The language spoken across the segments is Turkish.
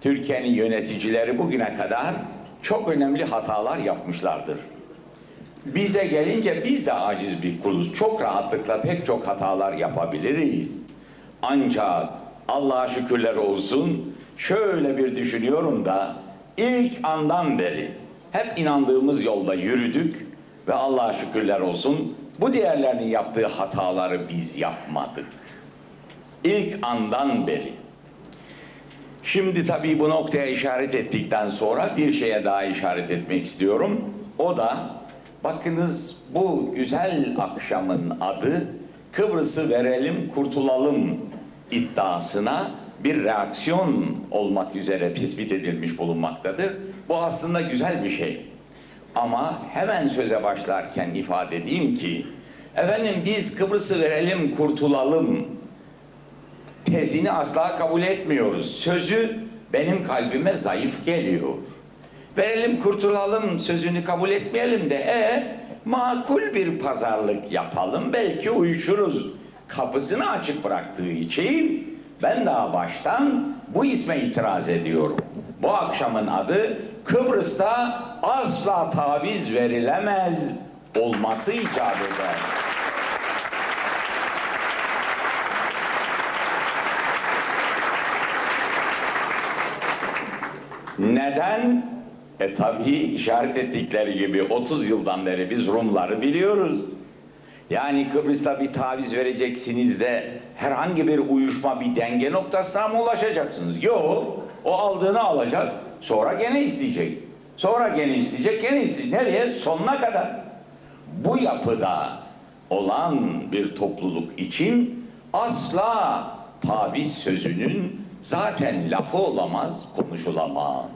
Türkiye'nin yöneticileri bugüne kadar çok önemli hatalar yapmışlardır. Bize gelince biz de aciz bir kuluz. Çok rahatlıkla pek çok hatalar yapabiliriz. Ancak Allah'a şükürler olsun şöyle bir düşünüyorum da ilk andan beri hep inandığımız yolda yürüdük ve Allah'a şükürler olsun bu diğerlerinin yaptığı hataları biz yapmadık. İlk andan beri. Şimdi tabii bu noktaya işaret ettikten sonra bir şeye daha işaret etmek istiyorum. O da bakınız bu güzel akşamın adı Kıbrıs'ı verelim kurtulalım iddiasına bir reaksiyon olmak üzere tespit edilmiş bulunmaktadır. Bu aslında güzel bir şey. Ama hemen söze başlarken ifade edeyim ki efendim biz Kıbrıs'ı verelim kurtulalım tezini asla kabul etmiyoruz. Sözü benim kalbime zayıf geliyor. Verelim kurtulalım sözünü kabul etmeyelim de e makul bir pazarlık yapalım belki uyuşuruz. Kapısını açık bıraktığı için ben daha baştan bu isme itiraz ediyorum. Bu akşamın adı Kıbrıs'ta asla taviz verilemez olması icap eder. Neden? E tabii işaret ettikleri gibi 30 yıldan beri biz Rumları biliyoruz. Yani Kıbrıs'ta bir taviz vereceksiniz de herhangi bir uyuşma, bir denge noktasına mı ulaşacaksınız? Yok. O aldığını alacak, sonra gene isteyecek. Sonra gene isteyecek, gene isteyecek. Nereye? Sonuna kadar. Bu yapıda olan bir topluluk için asla taviz sözünün zaten lafı olamaz, konuşulamaz.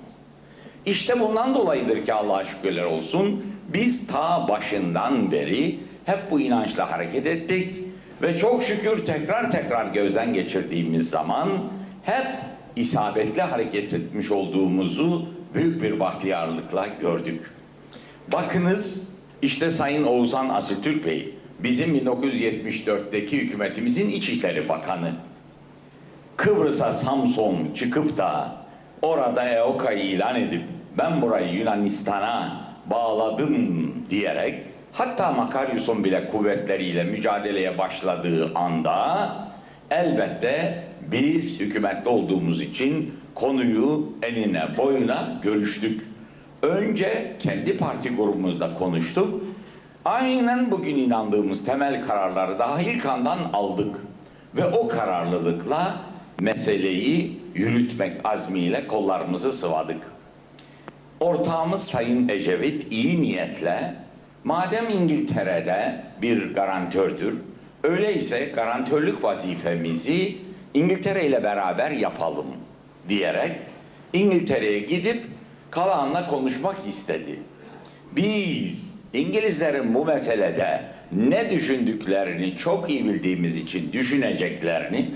İşte bundan dolayıdır ki Allah'a şükürler olsun biz ta başından beri hep bu inançla hareket ettik ve çok şükür tekrar tekrar gözden geçirdiğimiz zaman hep isabetli hareket etmiş olduğumuzu büyük bir bahtiyarlıkla gördük. Bakınız işte Sayın Oğuzhan Asıltürk Bey bizim 1974'teki hükümetimizin İçişleri Bakanı. Kıbrıs'a Samson çıkıp da orada EOKA'yı ilan edip ben burayı Yunanistan'a bağladım diyerek hatta Makaryos'un bile kuvvetleriyle mücadeleye başladığı anda elbette biz hükümette olduğumuz için konuyu eline boyuna görüştük. Önce kendi parti grubumuzda konuştuk. Aynen bugün inandığımız temel kararları daha ilk andan aldık. Ve o kararlılıkla meseleyi yürütmek azmiyle kollarımızı sıvadık. Ortağımız Sayın Ecevit iyi niyetle madem İngiltere'de bir garantördür, öyleyse garantörlük vazifemizi İngiltere ile beraber yapalım diyerek İngiltere'ye gidip Kalan'la konuşmak istedi. Biz İngilizlerin bu meselede ne düşündüklerini çok iyi bildiğimiz için düşüneceklerini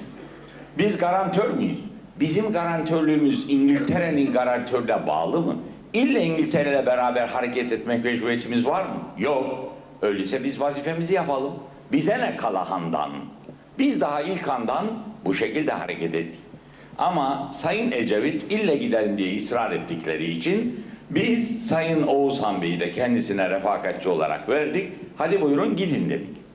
biz garantör müyüz? Bizim garantörlüğümüz İngiltere'nin garantörle bağlı mı? İlle İngiltere ile beraber hareket etmek mecburiyetimiz var mı? Yok. Öyleyse biz vazifemizi yapalım. Bize ne Kalahan'dan? Biz daha ilk andan bu şekilde hareket ettik. Ama Sayın Ecevit ille gidelim diye ısrar ettikleri için biz Sayın Oğuzhan Bey'i de kendisine refakatçi olarak verdik. Hadi buyurun gidin dedik.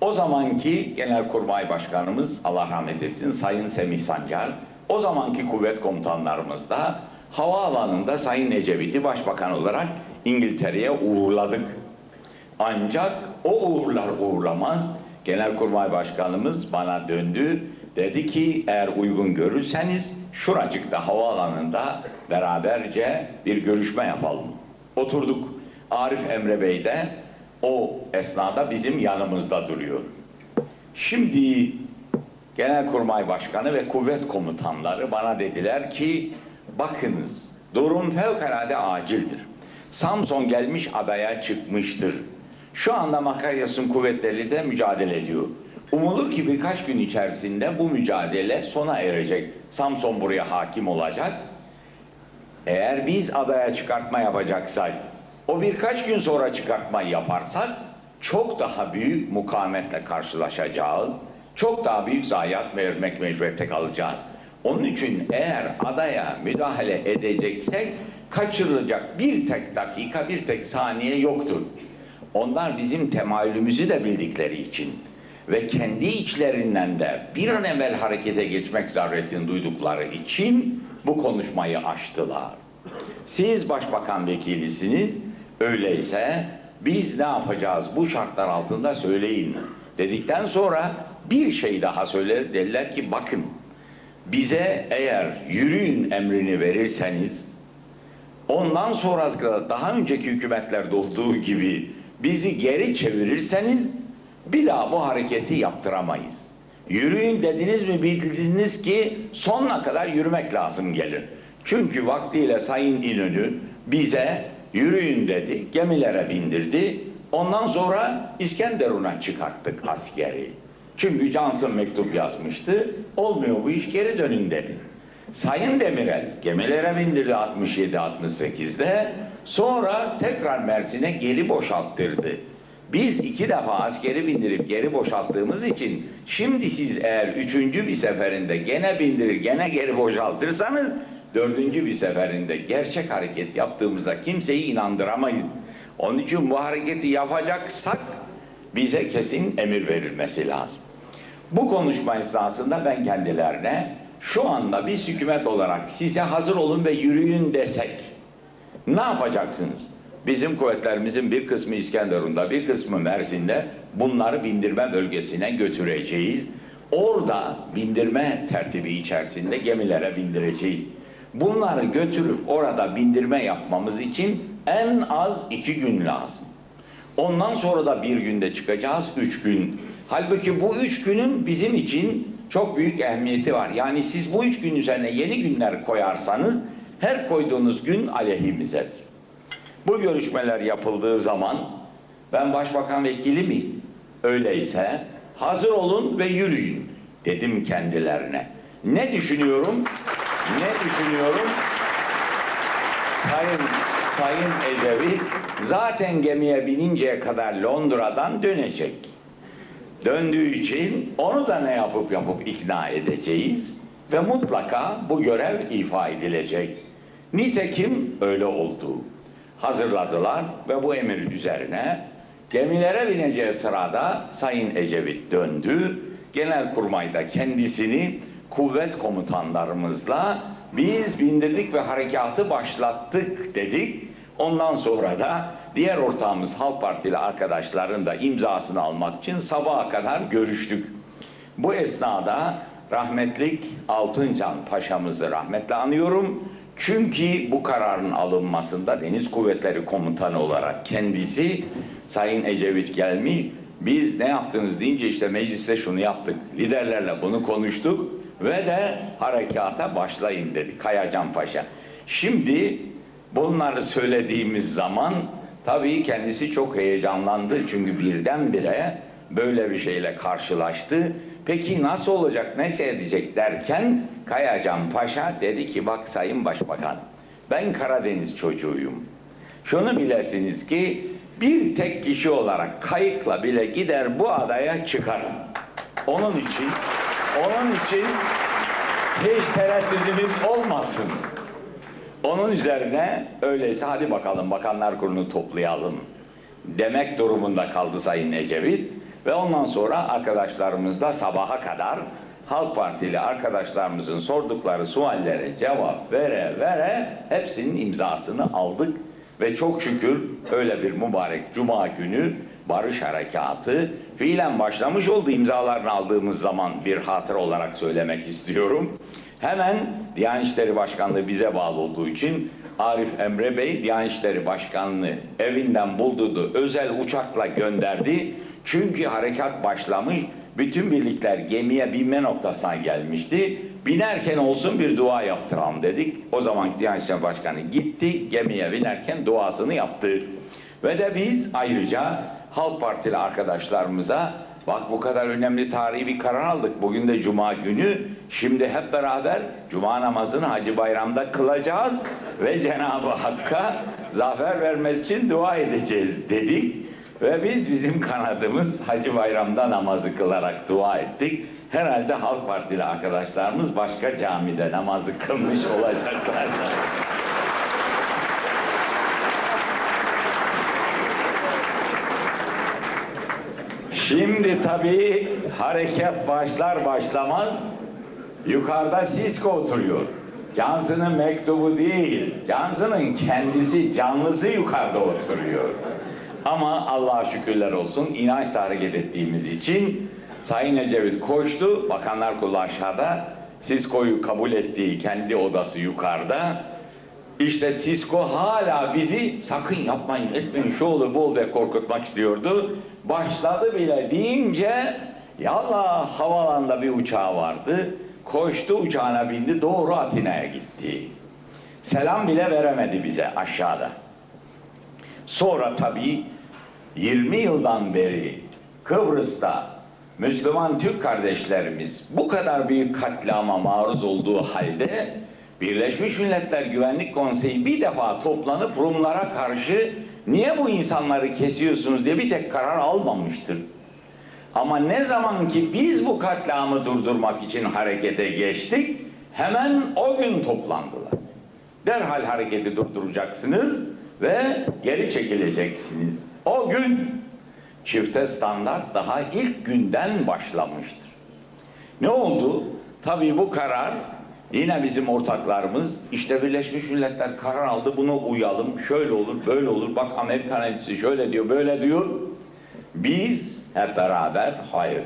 O zamanki Genelkurmay Başkanımız Allah rahmet etsin Sayın Semih Sancar, o zamanki kuvvet komutanlarımız da havaalanında Sayın Ecevit'i başbakan olarak İngiltere'ye uğurladık. Ancak o uğurlar uğurlamaz Genelkurmay Başkanımız bana döndü. Dedi ki eğer uygun görürseniz şuracıkta havaalanında beraberce bir görüşme yapalım. Oturduk. Arif Emre Bey de o esnada bizim yanımızda duruyor. Şimdi Genelkurmay Başkanı ve kuvvet komutanları bana dediler ki bakınız durum fevkalade acildir. Samson gelmiş adaya çıkmıştır. Şu anda Makaryas'ın kuvvetleri de mücadele ediyor. Umulur ki birkaç gün içerisinde bu mücadele sona erecek. Samson buraya hakim olacak. Eğer biz adaya çıkartma yapacaksak, o birkaç gün sonra çıkartmayı yaparsak çok daha büyük mukavemetle karşılaşacağız. Çok daha büyük zayiat vermek mecburiyette kalacağız. Onun için eğer adaya müdahale edeceksek kaçırılacak bir tek dakika, bir tek saniye yoktur. Onlar bizim temayülümüzü de bildikleri için ve kendi içlerinden de bir an evvel harekete geçmek zaruretini duydukları için bu konuşmayı açtılar. Siz başbakan vekilisiniz, öyleyse biz ne yapacağız bu şartlar altında söyleyin dedikten sonra bir şey daha söyledi. Dediler ki bakın bize eğer yürüyün emrini verirseniz ondan sonra da daha önceki hükümetlerde olduğu gibi bizi geri çevirirseniz bir daha bu hareketi yaptıramayız. Yürüyün dediniz mi bildiniz ki sonuna kadar yürümek lazım gelir. Çünkü vaktiyle Sayın İnönü bize yürüyün dedi, gemilere bindirdi. Ondan sonra İskenderun'a çıkarttık askeri. Çünkü Johnson mektup yazmıştı. Olmuyor bu iş geri dönün dedi. Sayın Demirel gemilere bindirdi 67-68'de. Sonra tekrar Mersin'e geri boşalttırdı. Biz iki defa askeri bindirip geri boşalttığımız için şimdi siz eğer üçüncü bir seferinde gene bindirir gene geri boşaltırsanız dördüncü bir seferinde gerçek hareket yaptığımıza kimseyi inandıramayız. Onun için bu hareketi yapacaksak bize kesin emir verilmesi lazım. Bu konuşma esnasında ben kendilerine şu anda biz hükümet olarak size hazır olun ve yürüyün desek ne yapacaksınız? Bizim kuvvetlerimizin bir kısmı İskenderun'da, bir kısmı Mersin'de bunları bindirme bölgesine götüreceğiz. Orada bindirme tertibi içerisinde gemilere bindireceğiz. Bunları götürüp orada bindirme yapmamız için en az iki gün lazım. Ondan sonra da bir günde çıkacağız, üç gün. Halbuki bu üç günün bizim için çok büyük ehemmiyeti var. Yani siz bu üç gün üzerine yeni günler koyarsanız her koyduğunuz gün aleyhimizedir. Bu görüşmeler yapıldığı zaman ben başbakan vekili miyim? Öyleyse hazır olun ve yürüyün dedim kendilerine. Ne düşünüyorum? Ne düşünüyorum? Sayın Sayın Ecevit zaten gemiye bininceye kadar Londra'dan dönecek. Döndüğü için onu da ne yapıp yapıp ikna edeceğiz ve mutlaka bu görev ifa edilecek. Nitekim öyle oldu. Hazırladılar ve bu emir üzerine gemilere bineceği sırada Sayın Ecevit döndü. Genelkurmay'da kendisini kuvvet komutanlarımızla biz bindirdik ve harekatı başlattık dedik. Ondan sonra da diğer ortağımız Halk Partili arkadaşların da imzasını almak için sabaha kadar görüştük. Bu esnada rahmetlik Altıncan Paşa'mızı rahmetle anıyorum. Çünkü bu kararın alınmasında Deniz Kuvvetleri Komutanı olarak kendisi Sayın Ecevit gelmiş. Biz ne yaptınız deyince işte mecliste şunu yaptık. Liderlerle bunu konuştuk ve de harekata başlayın dedi Kayacan Paşa. Şimdi bunları söylediğimiz zaman tabii kendisi çok heyecanlandı. Çünkü birdenbire böyle bir şeyle karşılaştı. Peki nasıl olacak, ne edecek derken Kayacan Paşa dedi ki bak Sayın Başbakan ben Karadeniz çocuğuyum. Şunu bilesiniz ki bir tek kişi olarak kayıkla bile gider bu adaya çıkarım. Onun için, onun için hiç tereddüdümüz olmasın. Onun üzerine öyleyse hadi bakalım bakanlar kurulu toplayalım demek durumunda kaldı Sayın Ecevit ve ondan sonra arkadaşlarımızla sabaha kadar Halk Partili arkadaşlarımızın sordukları suallere cevap vere vere hepsinin imzasını aldık ve çok şükür öyle bir mübarek cuma günü barış harekatı fiilen başlamış oldu imzalarını aldığımız zaman bir hatır olarak söylemek istiyorum. Hemen Diyanet İşleri Başkanlığı bize bağlı olduğu için Arif Emre Bey Diyanet İşleri Başkanlığı evinden bulduğu özel uçakla gönderdi. Çünkü harekat başlamış, bütün birlikler gemiye binme noktasına gelmişti. Binerken olsun bir dua yaptıralım dedik. O zaman Diyanet İşleri Başkanı gitti, gemiye binerken duasını yaptı. Ve de biz ayrıca Halk Partili arkadaşlarımıza bak bu kadar önemli tarihi bir karar aldık. Bugün de Cuma günü. Şimdi hep beraber Cuma namazını Hacı Bayram'da kılacağız ve Cenab-ı Hakk'a zafer vermesi için dua edeceğiz dedik. Ve biz bizim kanadımız Hacı Bayram'da namazı kılarak dua ettik. Herhalde Halk Partili arkadaşlarımız başka camide namazı kılmış olacaklar. Şimdi tabii hareket başlar başlamaz yukarıda Sisko oturuyor. Johnson'ın mektubu değil, Johnson'ın kendisi canlısı yukarıda oturuyor. Ama Allah'a şükürler olsun inançla hareket ettiğimiz için Sayın Ecevit koştu, Bakanlar Kurulu aşağıda, Sisko'yu kabul ettiği kendi odası yukarıda. İşte Sisko hala bizi sakın yapmayın etmeyin şu olur bu olur diye korkutmak istiyordu. Başladı bile deyince yallah havalanda bir uçağı vardı. Koştu uçağına bindi doğru Atina'ya gitti. Selam bile veremedi bize aşağıda. Sonra tabii 20 yıldan beri Kıbrıs'ta Müslüman Türk kardeşlerimiz bu kadar büyük katliama maruz olduğu halde Birleşmiş Milletler Güvenlik Konseyi bir defa toplanıp Rumlara karşı niye bu insanları kesiyorsunuz diye bir tek karar almamıştır. Ama ne zaman ki biz bu katliamı durdurmak için harekete geçtik, hemen o gün toplandılar. Derhal hareketi durduracaksınız ve geri çekileceksiniz. O gün çifte standart daha ilk günden başlamıştır. Ne oldu? Tabii bu karar yine bizim ortaklarımız işte Birleşmiş Milletler karar aldı buna uyalım şöyle olur böyle olur bak Amerikan elçisi şöyle diyor böyle diyor. Biz hep beraber hayır.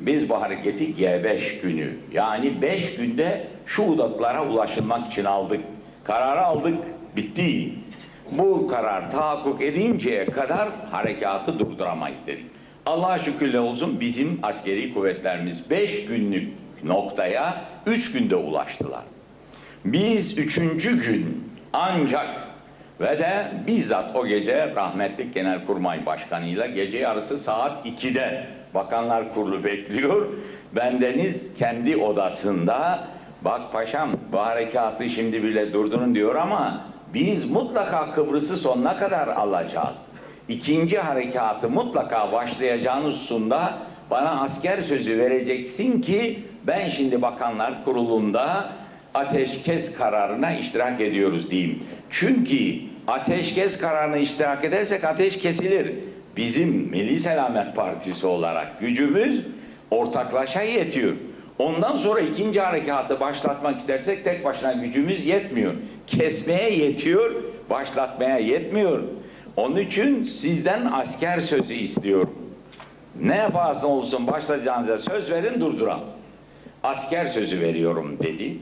Biz bu hareketi G5 günü yani 5 günde şu udaklara ulaşılmak için aldık. Kararı aldık bitti. Bu karar tahakkuk edinceye kadar harekatı durduramayız dedik. Allah'a şükürler olsun bizim askeri kuvvetlerimiz 5 günlük noktaya 3 günde ulaştılar. Biz üçüncü gün ancak ve de bizzat o gece rahmetli Genelkurmay Başkanı'yla gece yarısı saat 2'de Bakanlar Kurulu bekliyor. Bendeniz kendi odasında bak paşam bu harekatı şimdi bile durdurun diyor ama biz mutlaka Kıbrıs'ı sonuna kadar alacağız. İkinci harekatı mutlaka başlayacağınız hususunda bana asker sözü vereceksin ki ben şimdi Bakanlar Kurulu'nda ateşkes kararına iştirak ediyoruz diyeyim. Çünkü ateşkes kararına iştirak edersek ateş kesilir. Bizim Milli Selamet Partisi olarak gücümüz ortaklaşa yetiyor. Ondan sonra ikinci harekatı başlatmak istersek tek başına gücümüz yetmiyor. Kesmeye yetiyor, başlatmaya yetmiyor. Onun için sizden asker sözü istiyorum. Ne yaparsan olsun başlayacağınıza söz verin durduralım. Asker sözü veriyorum dedi.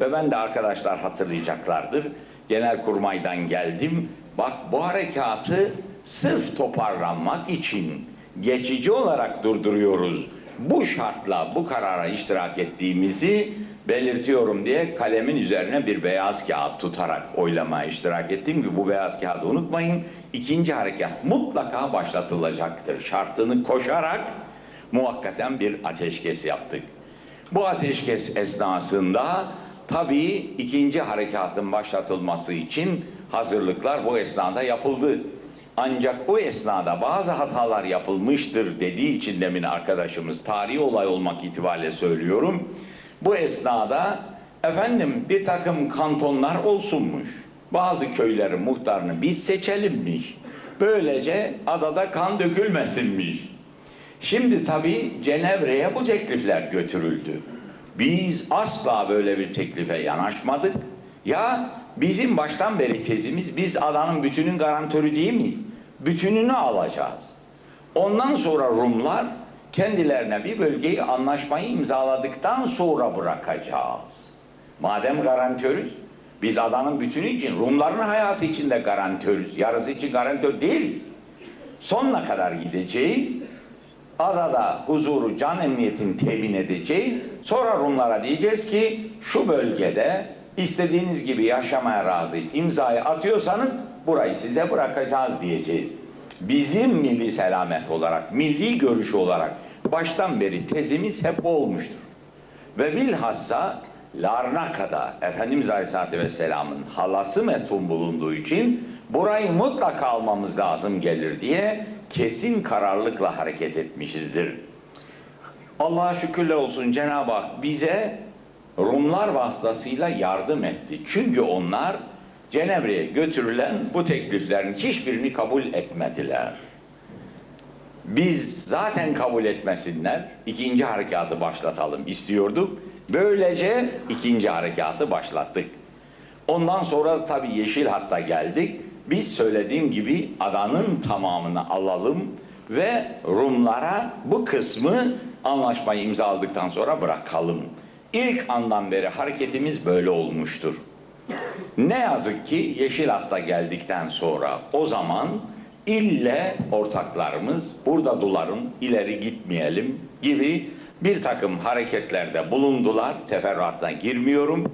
Ve ben de arkadaşlar hatırlayacaklardır. Genelkurmay'dan geldim. Bak bu harekatı sırf toparlanmak için geçici olarak durduruyoruz. Bu şartla bu karara iştirak ettiğimizi belirtiyorum diye kalemin üzerine bir beyaz kağıt tutarak oylamaya iştirak ettiğim gibi bu beyaz kağıdı unutmayın. İkinci harekat mutlaka başlatılacaktır. Şartını koşarak muhakkaten bir ateşkes yaptık. Bu ateşkes esnasında tabii ikinci harekatın başlatılması için hazırlıklar bu esnada yapıldı. Ancak o esnada bazı hatalar yapılmıştır dediği için demin arkadaşımız tarihi olay olmak itibariyle söylüyorum. Bu esnada efendim bir takım kantonlar olsunmuş. Bazı köylerin muhtarını biz seçelimmiş. Böylece adada kan dökülmesinmiş. Şimdi tabii Cenevre'ye bu teklifler götürüldü. Biz asla böyle bir teklife yanaşmadık. Ya bizim baştan beri tezimiz biz adanın bütünün garantörü değil miyiz? Bütününü alacağız. Ondan sonra Rumlar kendilerine bir bölgeyi anlaşmayı imzaladıktan sonra bırakacağız. Madem garantörüz, biz adanın bütünü için, Rumların hayatı için de garantörüz. Yarısı için garantör değiliz. Sonuna kadar gideceğiz. Adada huzuru, can emniyetin temin edeceğiz. Sonra Rumlara diyeceğiz ki şu bölgede istediğiniz gibi yaşamaya razı imzayı atıyorsanız burayı size bırakacağız diyeceğiz. Bizim milli selamet olarak, milli görüş olarak baştan beri tezimiz hep olmuştur. Ve bilhassa Larnaka'da Efendimiz Aleyhisselatü Vesselam'ın halası metfun bulunduğu için burayı mutlaka almamız lazım gelir diye kesin kararlılıkla hareket etmişizdir. Allah'a şükürler olsun Cenab-ı Hak bize Rumlar vasıtasıyla yardım etti. Çünkü onlar Cenevre'ye götürülen bu tekliflerin hiçbirini kabul etmediler. Biz zaten kabul etmesinler, ikinci harekatı başlatalım istiyorduk. Böylece ikinci harekatı başlattık. Ondan sonra tabii Yeşil Hat'ta geldik. Biz söylediğim gibi adanın tamamını alalım ve Rumlara bu kısmı anlaşmayı imzaladıktan sonra bırakalım. İlk andan beri hareketimiz böyle olmuştur. Ne yazık ki Yeşil Hat'ta geldikten sonra o zaman ille ortaklarımız burada dularım ileri gitmeyelim gibi bir takım hareketlerde bulundular. Teferruatına girmiyorum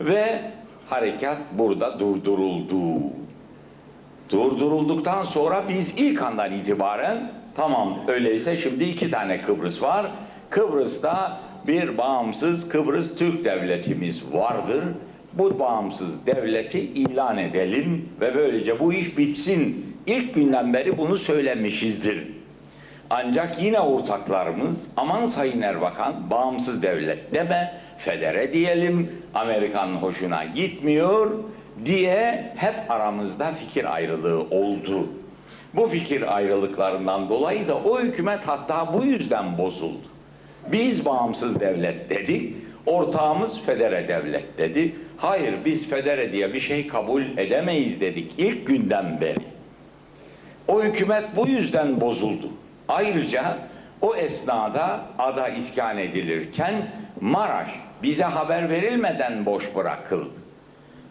ve harekat burada durduruldu. Durdurulduktan sonra biz ilk andan itibaren tamam öyleyse şimdi iki tane Kıbrıs var. Kıbrıs'ta bir bağımsız Kıbrıs Türk devletimiz vardır. Bu bağımsız devleti ilan edelim ve böylece bu iş bitsin. İlk günden beri bunu söylemişizdir. Ancak yine ortaklarımız aman Sayın Erbakan bağımsız devlet deme, federe diyelim, Amerikan hoşuna gitmiyor diye hep aramızda fikir ayrılığı oldu. Bu fikir ayrılıklarından dolayı da o hükümet hatta bu yüzden bozuldu. Biz bağımsız devlet dedik, ortağımız federe devlet dedi. Hayır biz federe diye bir şey kabul edemeyiz dedik ilk günden beri. O hükümet bu yüzden bozuldu. Ayrıca o esnada ada iskan edilirken Maraş bize haber verilmeden boş bırakıldı.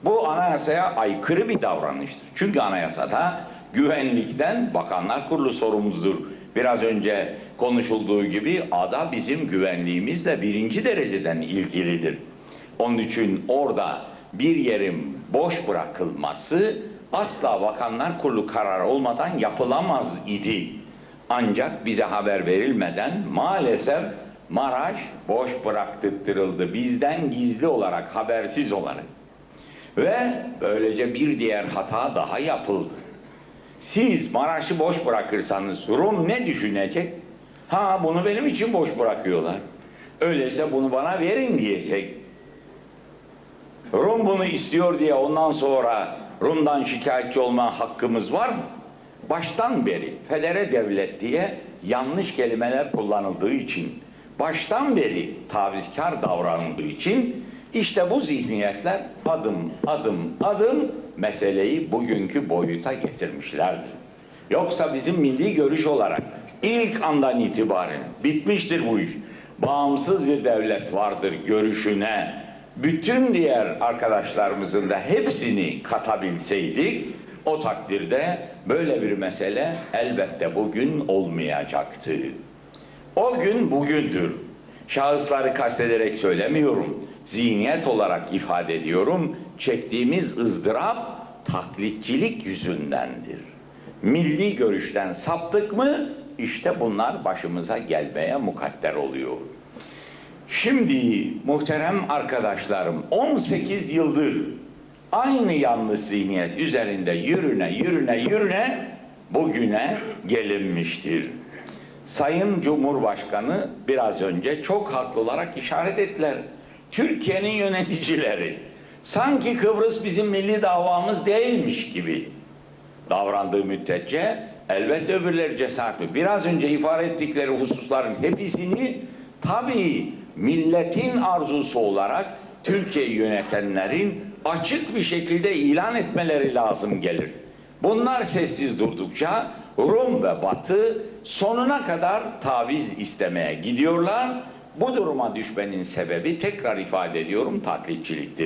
Bu anayasaya aykırı bir davranıştır. Çünkü anayasada güvenlikten Bakanlar Kurulu sorumludur. Biraz önce konuşulduğu gibi ada bizim güvenliğimizle birinci dereceden ilgilidir. Onun için orada bir yerin boş bırakılması asla Bakanlar Kurulu kararı olmadan yapılamaz idi. Ancak bize haber verilmeden maalesef Maraş boş bıraktırıldı. Bizden gizli olarak, habersiz olarak. Ve böylece bir diğer hata daha yapıldı. Siz Maraş'ı boş bırakırsanız Rum ne düşünecek? Ha bunu benim için boş bırakıyorlar. Öyleyse bunu bana verin diyecek. Rum bunu istiyor diye ondan sonra Rum'dan şikayetçi olma hakkımız var mı? Baştan beri federe devlet diye yanlış kelimeler kullanıldığı için, baştan beri tavizkar davranıldığı için işte bu zihniyetler adım adım adım meseleyi bugünkü boyuta getirmişlerdir. Yoksa bizim milli görüş olarak ilk andan itibaren bitmiştir bu iş. Bağımsız bir devlet vardır görüşüne bütün diğer arkadaşlarımızın da hepsini katabilseydik o takdirde böyle bir mesele elbette bugün olmayacaktı. O gün bugündür. Şahısları kastederek söylemiyorum. Zihniyet olarak ifade ediyorum. Çektiğimiz ızdırap taklitçilik yüzündendir. Milli görüşten saptık mı işte bunlar başımıza gelmeye mukadder oluyor. Şimdi muhterem arkadaşlarım 18 yıldır aynı yanlış zihniyet üzerinde yürüne yürüne yürüne bugüne gelinmiştir. Sayın Cumhurbaşkanı biraz önce çok haklı olarak işaret ettiler. Türkiye'nin yöneticileri sanki Kıbrıs bizim milli davamız değilmiş gibi davrandığı müddetçe elbette öbürleri cesaretli. Biraz önce ifade ettikleri hususların hepsini tabii milletin arzusu olarak Türkiye'yi yönetenlerin açık bir şekilde ilan etmeleri lazım gelir. Bunlar sessiz durdukça Rum ve Batı sonuna kadar taviz istemeye gidiyorlar. Bu duruma düşmenin sebebi tekrar ifade ediyorum taklitçiliktir.